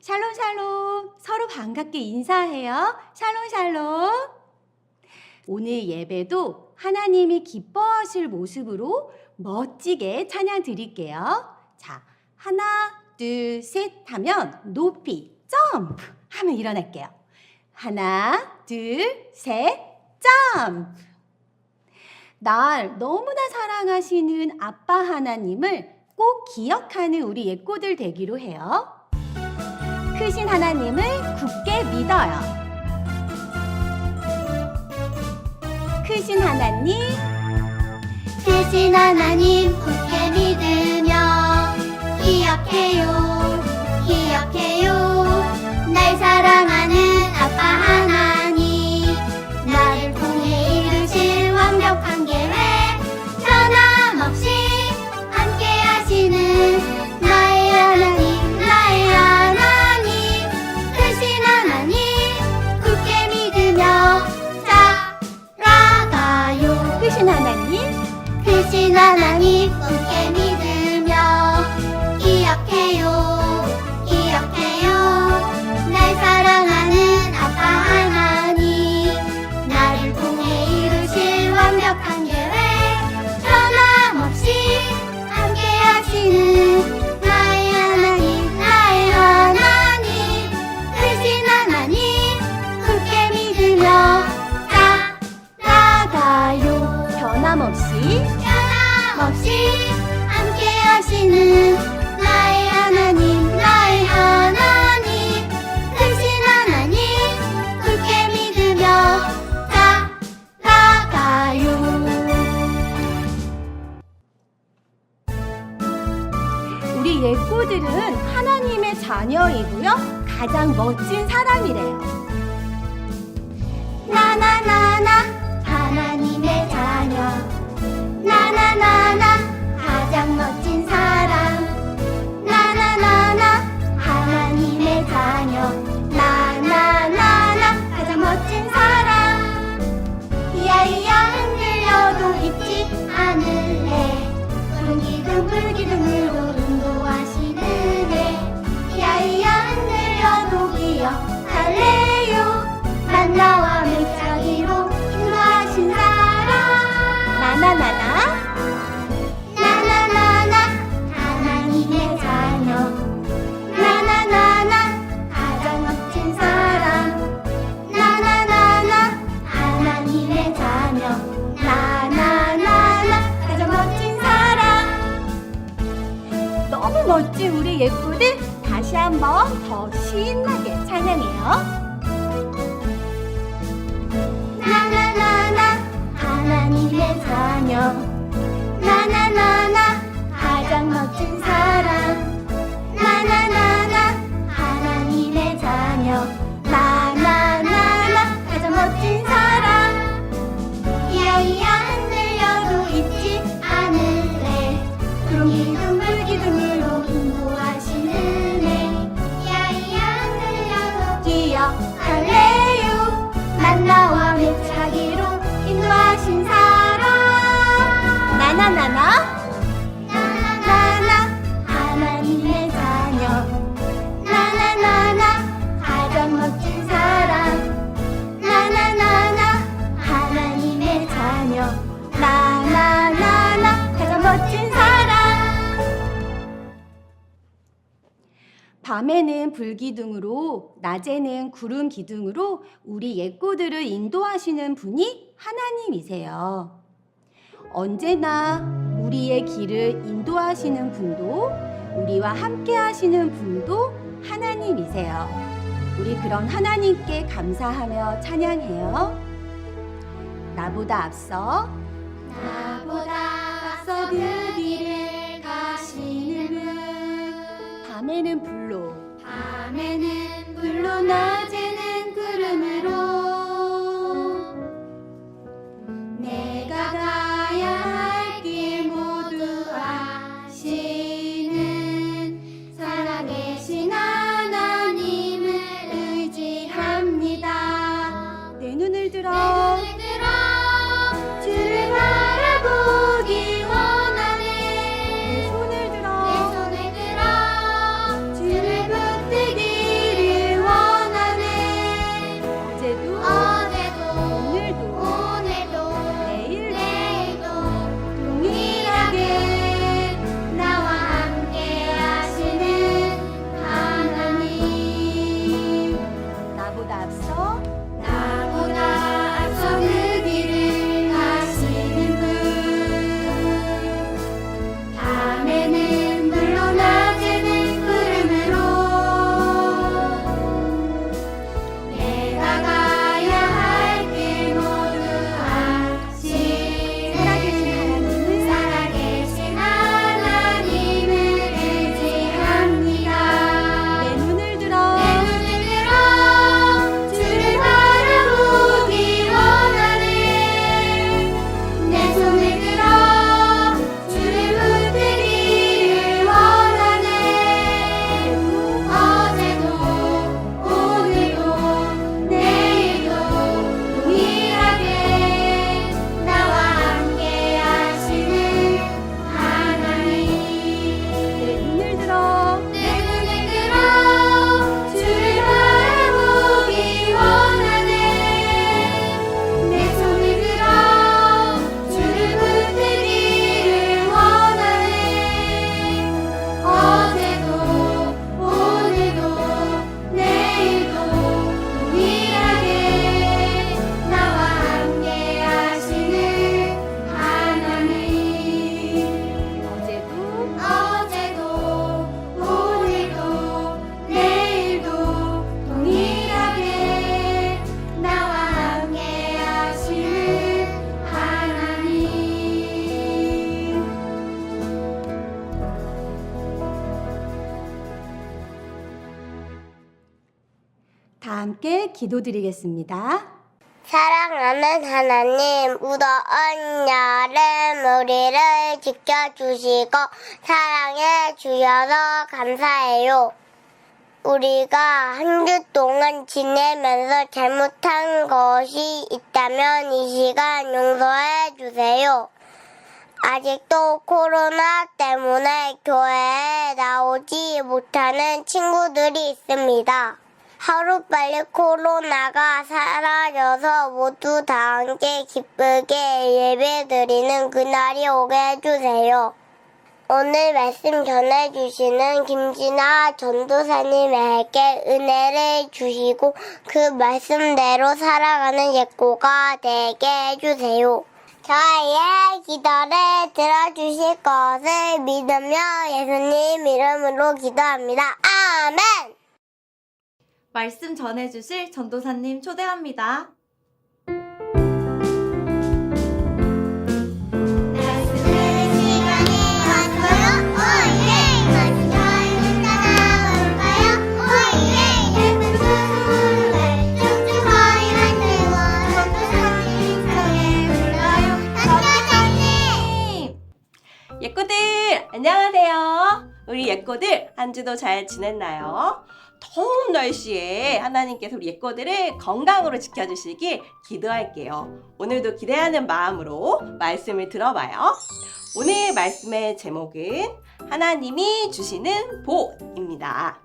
샬롬 샬롬 서로 반갑게 인사해요. 샬롬 샬롬. 오늘 예배도 하나님이 기뻐하실 모습으로 멋지게 찬양 드릴게요. 자, 하나, 둘, 셋 하면 높이 점프 하면 일어날게요. 하나, 둘, 셋, 점프. 날 너무나 사랑하시는 아빠 하나님을 꼭 기억하는 우리 예꼬들 되기로 해요. 크신 하나님을 굳게 믿어요. 크신 하나님, 크신 하나님 굳게 믿으며 기억해요 기억해요 날 사랑하는 자녀이고요. 가장 멋진 사람이래요. 나나나나 하나님의 자녀 나나나나 멋진 우리 예쁘들 다시 한번 더 신나게 찬양해요. 나나나나 하나님의 자녀 나나나나 가장 멋진 사람 밤에는 불기둥으로 낮에는 구름 기둥으로 우리 예꼬들을 인도하시는 분이 하나님이세요. 언제나 우리의 길을 인도하시는 분도 우리와 함께 하시는 분도 하나님이세요. 우리 그런 하나님께 감사하며 찬양해요. 나보다 앞서 나보다 앞서 그 길을 가시는 분 밤에는 불로. 밤에는 불로 낮에는 구름으로 기도드리겠습니다. 사랑하는 하나님, 무더운 여름 우리를 지켜주시고 사랑해 주셔서 감사해요. 우리가 한 주 동안 지내면서 잘못한 것이 있다면 이 시간 용서해 주세요. 아직도 코로나 때문에 교회에 나오지 못하는 친구들이 있습니다. 하루빨리 코로나가 사라져서 모두 다 함께 기쁘게 예배드리는 그날이 오게 해주세요. 오늘 말씀 전해주시는 김진아 전도사님에게 은혜를 주시고 그 말씀대로 살아가는 예고가 되게 해주세요. 저희의 기도를 들어주실 것을 믿으며 예수님 이름으로 기도합니다. 아멘! 말씀 전해주실 전도사님 초대합니다. 예꼬들 안녕하세요. 우리 예꼬들 한 주도 잘 지냈나요? 더운 날씨에 하나님께서 우리 예꼬들을 건강으로 지켜주시길 기도할게요. 오늘도 기대하는 마음으로 말씀을 들어봐요. 오늘 말씀의 제목은 하나님이 주시는 복입니다.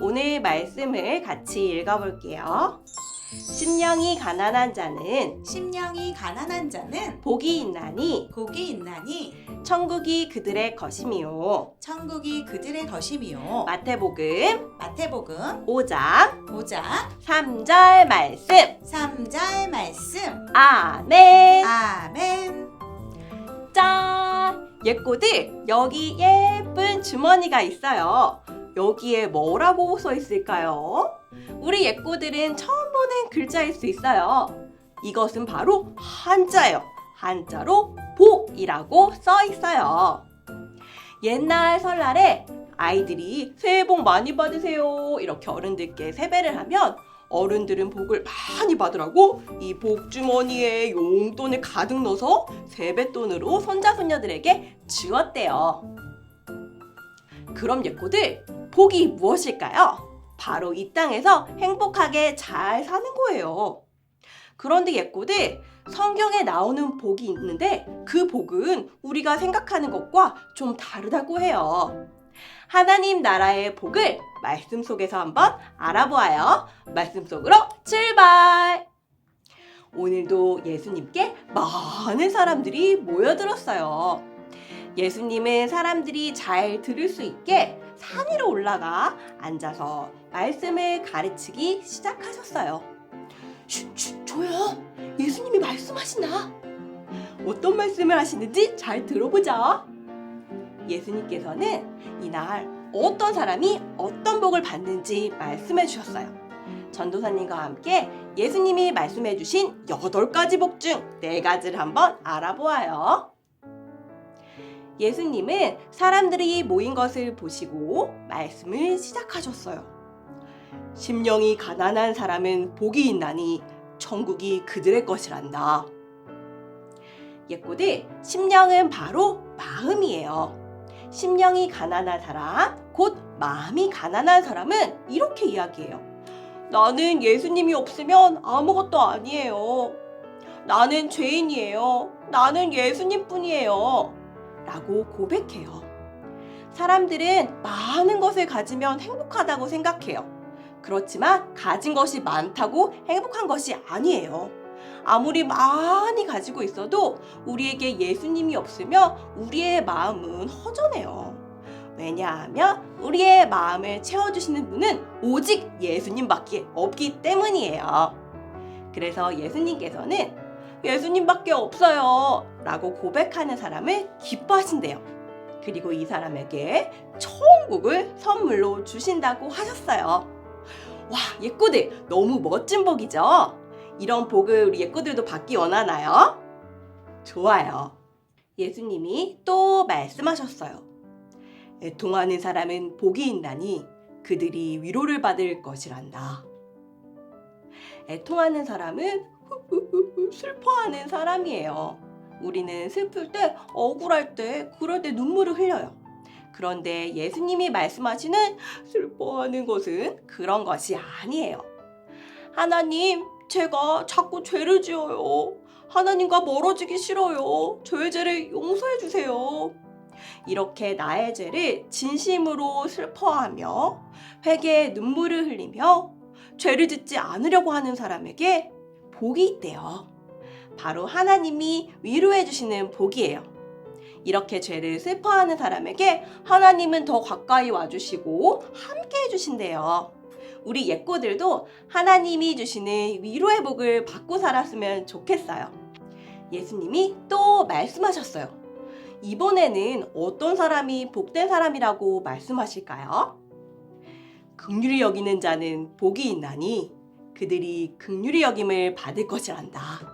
오늘 말씀을 같이 읽어볼게요. 심령이 가난한 자는 심령이 가난한 자는 복이 있나니 복이 있나니 천국이 그들의 것이미요. 천국이 그들의 것이미요. 마태복음 마태복음 5장 5장 3절 말씀. 3절 말씀. 아멘. 아멘. 짠! 예꼬들, 여기 예쁜 주머니가 있어요. 여기에 뭐라고 써 있을까요? 우리 예꼬들은 처음 보는 글자일 수 있어요. 이것은 바로 한자예요. 한자로 복이라고 써 있어요. 옛날 설날에 아이들이 새해 복 많이 받으세요. 이렇게 어른들께 세배를 하면 어른들은 복을 많이 받으라고 이 복주머니에 용돈을 가득 넣어서 세뱃돈으로 손자손녀들에게 주었대요. 그럼 예꼬들, 복이 무엇일까요? 바로 이 땅에서 행복하게 잘 사는 거예요. 그런데 예꼬들, 성경에 나오는 복이 있는데 그 복은 우리가 생각하는 것과 좀 다르다고 해요. 하나님 나라의 복을 말씀 속에서 한번 알아보아요. 말씀 속으로 출발! 오늘도 예수님께 많은 사람들이 모여들었어요. 예수님은 사람들이 잘 들을 수 있게 산 위로 올라가 앉아서 말씀을 가르치기 시작하셨어요. 쉿, 쉿, 조용! 예수님이 말씀하시나? 어떤 말씀을 하시는지 잘 들어보자. 예수님께서는 이날 어떤 사람이 어떤 복을 받는지 말씀해 주셨어요. 전도사님과 함께 예수님이 말씀해 주신 여덟 가지 복중네 가지를 한번 알아보아요. 예수님은 사람들이 모인 것을 보시고 말씀을 시작하셨어요. 심령이 가난한 사람은 복이 있나니 천국이 그들의 것이란다. 예꼬들, 심령은 바로 마음이에요. 심령이 가난한 사람, 곧 마음이 가난한 사람은 이렇게 이야기해요. 나는 예수님이 없으면 아무것도 아니에요. 나는 죄인이에요. 나는 예수님 뿐이에요. 라고 고백해요. 사람들은 많은 것을 가지면 행복하다고 생각해요. 그렇지만 가진 것이 많다고 행복한 것이 아니에요. 아무리 많이 가지고 있어도 우리에게 예수님이 없으면 우리의 마음은 허전해요. 왜냐하면 우리의 마음을 채워주시는 분은 오직 예수님밖에 없기 때문이에요. 그래서 예수님께서는 예수님밖에 없어요. 라고 고백하는 사람을 기뻐하신대요. 그리고 이 사람에게 천국을 선물로 주신다고 하셨어요. 와, 예꼬들 너무 멋진 복이죠? 이런 복을 우리 예꼬들도 받기 원하나요? 좋아요. 예수님이 또 말씀하셨어요. 애통하는 사람은 복이 있나니 그들이 위로를 받을 것이란다. 애통하는 사람은 슬퍼하는 사람이에요. 우리는 슬플 때, 억울할 때, 그럴 때 눈물을 흘려요. 그런데 예수님이 말씀하시는 슬퍼하는 것은 그런 것이 아니에요. 하나님, 제가 자꾸 죄를 지어요. 하나님과 멀어지기 싫어요. 저의 죄를 용서해 주세요. 이렇게 나의 죄를 진심으로 슬퍼하며 회개의 눈물을 흘리며 죄를 짓지 않으려고 하는 사람에게 복이 있대요. 바로 하나님이 위로해 주시는 복이에요. 이렇게 죄를 슬퍼하는 사람에게 하나님은 더 가까이 와주시고 함께 해주신대요. 우리 예꼬들도 하나님이 주시는 위로의 복을 받고 살았으면 좋겠어요. 예수님이 또 말씀하셨어요. 이번에는 어떤 사람이 복된 사람이라고 말씀하실까요? 극률이 여기는 자는 복이 있나니 그들이 극률이 여김을 받을 것이란다.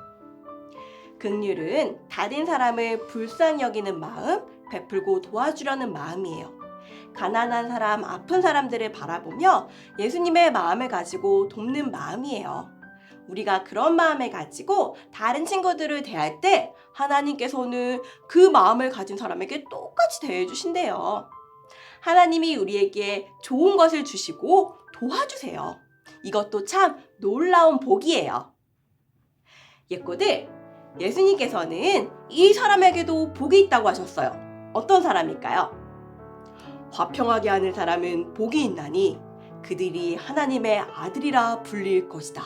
극률은 다른 사람을 불쌍히 여기는 마음, 베풀고 도와주려는 마음이에요. 가난한 사람, 아픈 사람들을 바라보며 예수님의 마음을 가지고 돕는 마음이에요. 우리가 그런 마음을 가지고 다른 친구들을 대할 때 하나님께서는 그 마음을 가진 사람에게 똑같이 대해주신대요. 하나님이 우리에게 좋은 것을 주시고 도와주세요. 이것도 참 놀라운 복이에요. 예꼬들, 예수님께서는 이 사람에게도 복이 있다고 하셨어요. 어떤 사람일까요? 화평하게 하는 사람은 복이 있나니 그들이 하나님의 아들이라 불릴 것이다.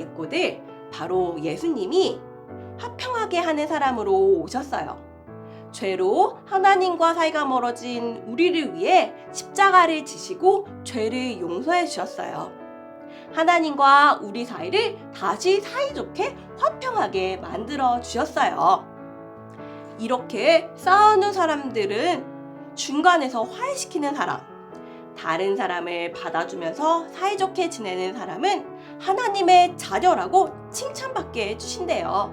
예꼬들, 바로 예수님이 화평하게 하는 사람으로 오셨어요. 죄로 하나님과 사이가 멀어진 우리를 위해 십자가를 지시고 죄를 용서해 주셨어요. 하나님과 우리 사이를 다시 사이좋게 화평하게 만들어 주셨어요. 이렇게 싸우는 사람들은 중간에서 화해시키는 사람, 다른 사람을 받아주면서 사이좋게 지내는 사람은 하나님의 자녀라고 칭찬받게 해주신대요.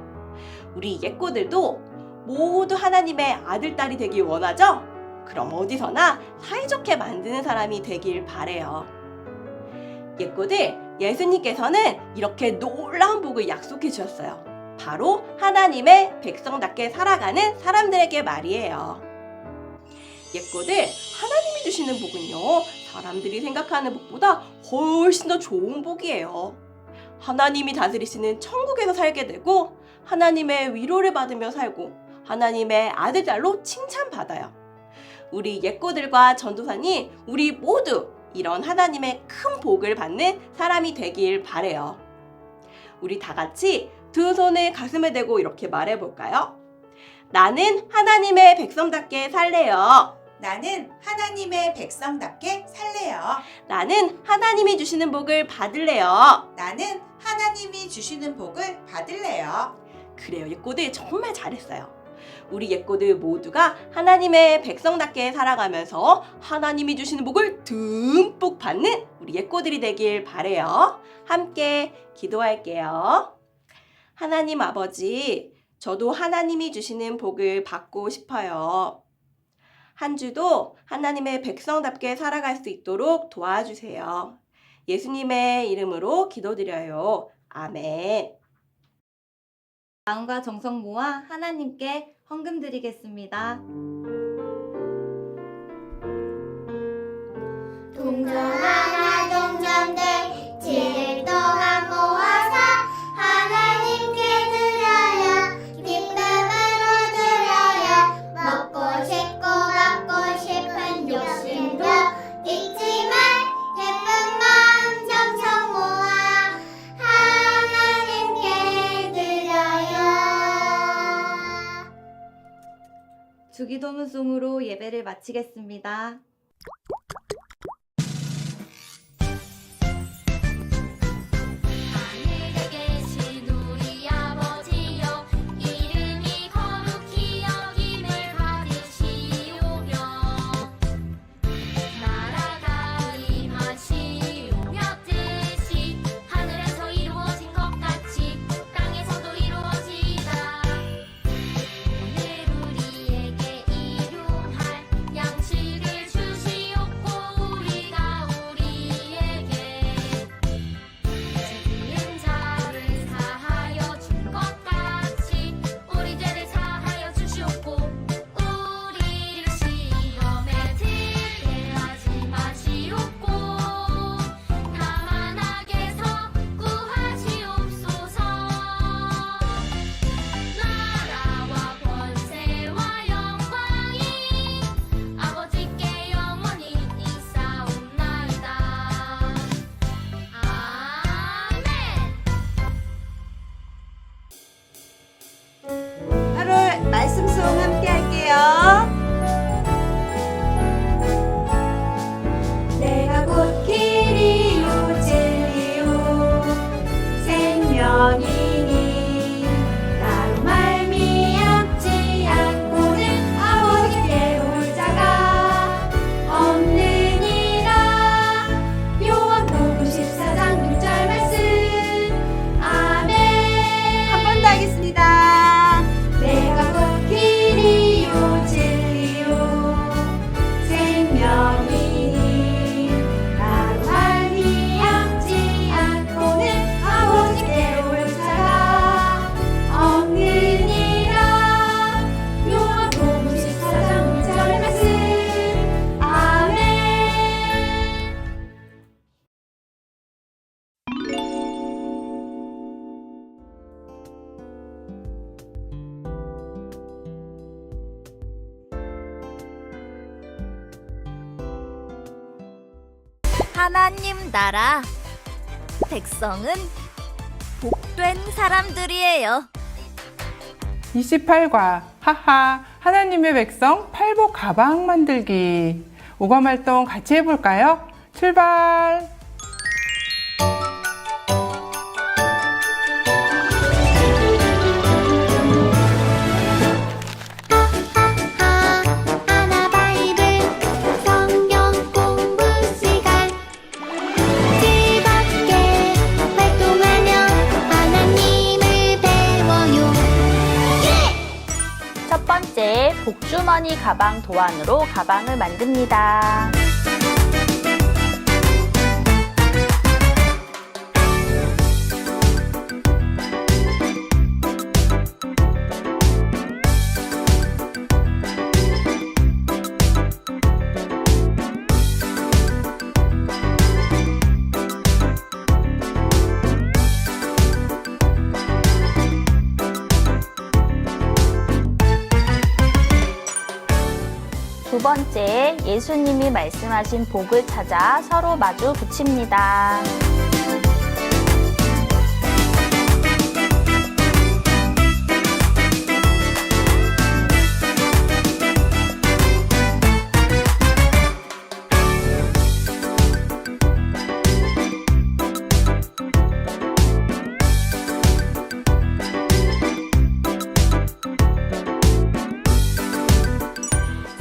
우리 예꼬들도 모두 하나님의 아들, 딸이 되길 원하죠? 그럼 어디서나 사이좋게 만드는 사람이 되길 바래요. 예꼬들, 예수님께서는 이렇게 놀라운 복을 약속해 주셨어요. 바로 하나님의 백성답게 살아가는 사람들에게 말이에요. 예꼬들, 하나님이 주시는 복은요, 사람들이 생각하는 복보다 훨씬 더 좋은 복이에요. 하나님이 다스리시는 천국에서 살게 되고, 하나님의 위로를 받으며 살고, 하나님의 아들딸로 칭찬받아요. 우리 예꼬들과 전도사님, 우리 모두 이런 하나님의 큰 복을 받는 사람이 되길 바래요. 우리 다 같이 두 손을 가슴에 대고 이렇게 말해 볼까요? 나는 하나님의 백성답게 살래요. 나는 하나님의 백성답게 살래요. 나는 하나님이 주시는 복을 받을래요. 나는 하나님이 주시는 복을 받을래요. 그래요. 예꼬들 정말 잘했어요. 우리 예꼬들 모두가 하나님의 백성답게 살아가면서 하나님이 주시는 복을 듬뿍 받는 우리 예꼬들이 되길 바래요. 함께 기도할게요. 하나님 아버지, 저도 하나님이 주시는 복을 받고 싶어요. 한 주도 하나님의 백성답게 살아갈 수 있도록 도와주세요. 예수님의 이름으로 기도드려요. 아멘. 마음과 정성 모아 하나님께 헌금 드리겠습니다. 동전 주기도문송으로 예배를 마치겠습니다. 하나님 나라 백성은 복된 사람들이에요. 28과 하하 하나님의 백성 팔복 가방 만들기 오감 활동 같이 해볼까요? 출발! 가방 도안으로 가방을 만듭니다. 예수님이 말씀하신 복을 찾아 서로 마주 붙입니다.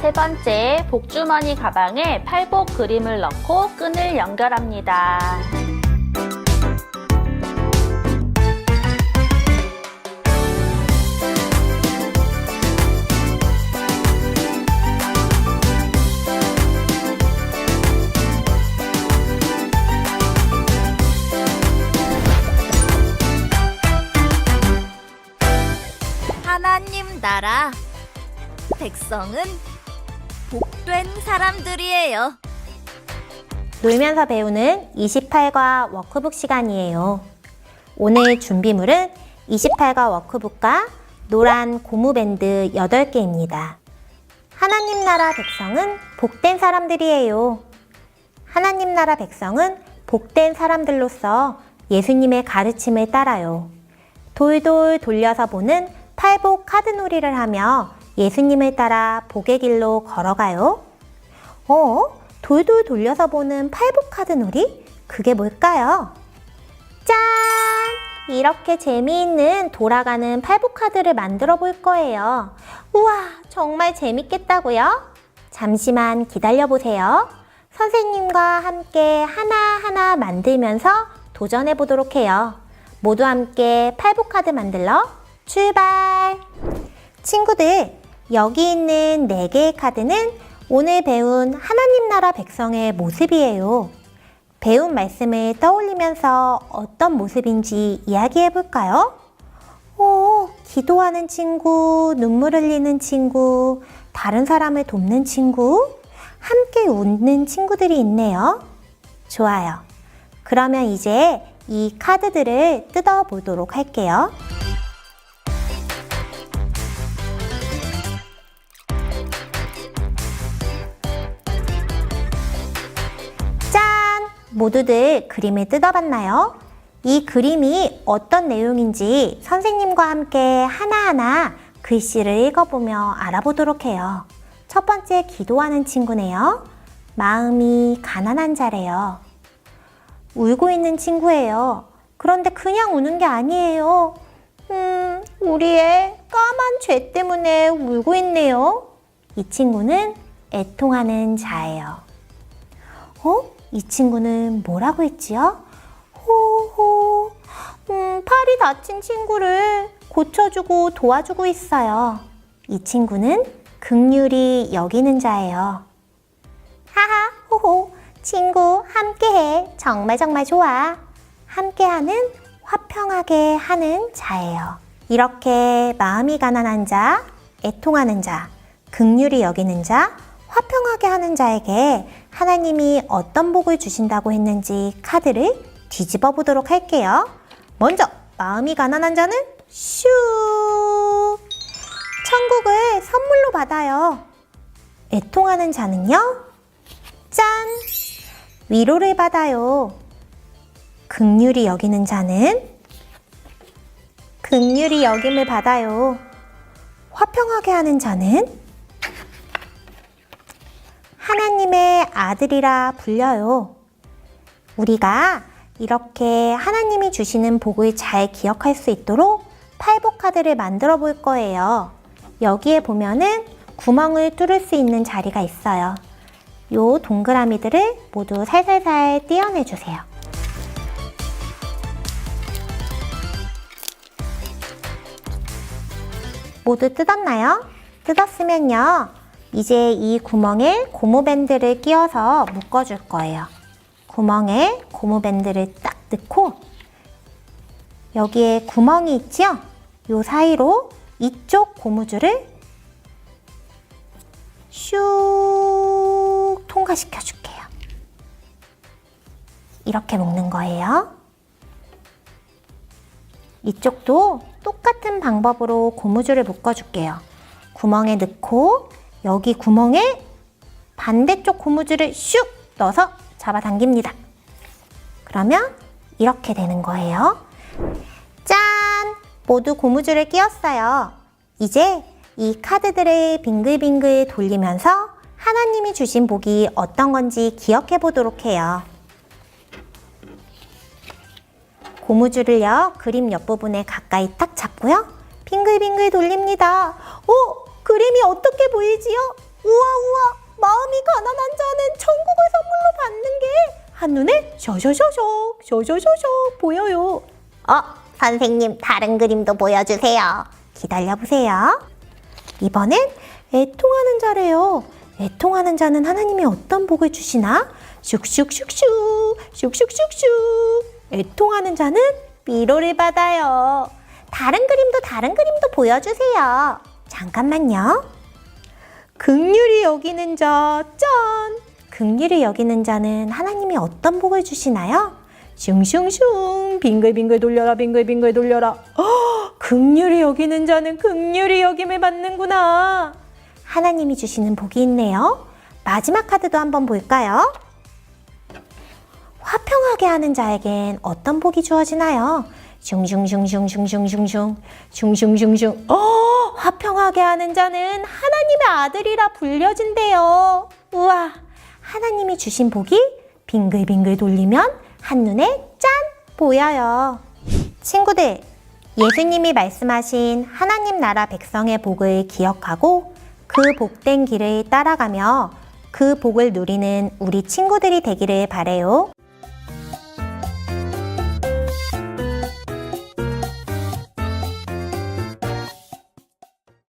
세 번째, 복주머니 가방에 팔복 그림을 넣고 끈을 연결합니다. 하나님 나라 백성은 복된 사람들이에요. 놀면서 배우는 28과 워크북 시간이에요. 오늘 준비물은 28과 워크북과 노란 고무밴드 8개입니다. 하나님 나라 백성은 복된 사람들이에요. 하나님 나라 백성은 복된 사람들로서 예수님의 가르침을 따라요. 돌돌 돌려서 보는 팔복 카드놀이를 하며 예수님을 따라 복의 길로 걸어가요. 어? 돌돌 돌려서 보는 팔복 카드 놀이? 그게 뭘까요? 짠! 이렇게 재미있는 돌아가는 팔복 카드를 만들어 볼 거예요. 우와, 정말 재밌겠다고요? 잠시만 기다려 보세요. 선생님과 함께 하나하나 만들면서 도전해 보도록 해요. 모두 함께 팔복 카드 만들러 출발! 친구들, 여기 있는 4개의 카드는 오늘 배운 하나님 나라 백성의 모습이에요. 배운 말씀을 떠올리면서 어떤 모습인지 이야기해 볼까요? 오, 기도하는 친구, 눈물 흘리는 친구, 다른 사람을 돕는 친구, 함께 웃는 친구들이 있네요. 좋아요. 그러면 이제 이 카드들을 뜯어 보도록 할게요. 모두들 그림을 뜯어봤나요? 이 그림이 어떤 내용인지 선생님과 함께 하나하나 글씨를 읽어보며 알아보도록 해요. 첫 번째 기도하는 친구네요. 마음이 가난한 자래요. 울고 있는 친구예요. 그런데 그냥 우는 게 아니에요. 음, 우리 애 까만 죄 때문에 울고 있네요. 이 친구는 애통하는 자예요. 어? 이 친구는 뭐라고 했지요? 호호. 음, 팔이 다친 친구를 고쳐주고 도와주고 있어요. 이 친구는 극률이 여기는 자예요. 하하, 호호. 친구, 함께해. 정말 정말 좋아. 함께하는 화평하게 하는 자예요. 이렇게 마음이 가난한 자, 애통하는 자, 극률이 여기는 자, 화평하게 하는 자에게 하나님이 어떤 복을 주신다고 했는지 카드를 뒤집어 보도록 할게요. 먼저 마음이 가난한 자는 슈 천국을 선물로 받아요. 애통하는 자는요? 짠 위로를 받아요. 극률이 여기는 자는 극률이 여김을 받아요. 화평하게 하는 자는 하나님의 아들이라 불려요. 우리가 이렇게 하나님이 주시는 복을 잘 기억할 수 있도록 팔복 카드를 만들어 볼 거예요. 여기에 보면은 구멍을 뚫을 수 있는 자리가 있어요. 요 동그라미들을 모두 살살살 떼어내 주세요. 모두 뜯었나요? 뜯었으면요. 이제 이 구멍에 고무밴드를 끼워서 묶어줄 거예요. 구멍에 고무밴드를 딱 넣고 여기에 구멍이 있죠? 요 사이로 이쪽 고무줄을 슉 통과시켜 줄게요. 이렇게 묶는 거예요. 이쪽도 똑같은 방법으로 고무줄을 묶어줄게요. 구멍에 넣고 여기 구멍에 반대쪽 고무줄을 슉 넣어서 잡아당깁니다. 그러면 이렇게 되는 거예요. 짠! 모두 고무줄을 끼웠어요. 이제 이 카드들을 빙글빙글 돌리면서 하나님이 주신 복이 어떤 건지 기억해 보도록 해요. 고무줄을요, 그림 옆부분에 가까이 딱 잡고요. 빙글빙글 돌립니다. 오! 그림이 어떻게 보이지요? 우와, 우와! 마음이 가난한 자는 천국을 선물로 받는 게 한눈에 셔셔셔셔, 셔셔셔셔 보여요. 어, 선생님, 다른 그림도 보여주세요. 기다려보세요. 이번엔 애통하는 자래요. 애통하는 자는 하나님이 어떤 복을 주시나? 슉슉슉슉, 슉슉슉슉. 애통하는 자는 위로를 받아요. 다른 그림도 다른 그림도 보여주세요. 잠깐만요. 극률이 여기는 자, 짠! 극률이 여기는 자는 하나님이 어떤 복을 주시나요? 슝슝슝, 빙글빙글 돌려라, 빙글빙글 돌려라. 어, 극률이 여기는 자는 극률이 여김을 받는구나. 하나님이 주시는 복이 있네요. 마지막 카드도 한번 볼까요? 화평하게 하는 자에겐 어떤 복이 주어지나요? 슝슝슝슝슝슝슝슝 슝슝슝슝. 어 화평하게 하는 자는 하나님의 아들이라 불려진대요. 우와 하나님이 주신 복이 빙글빙글 돌리면 한눈에 짠 보여요. 친구들 예수님이 말씀하신 하나님 나라 백성의 복을 기억하고 그 복된 길을 따라가며 그 복을 누리는 우리 친구들이 되기를 바래요.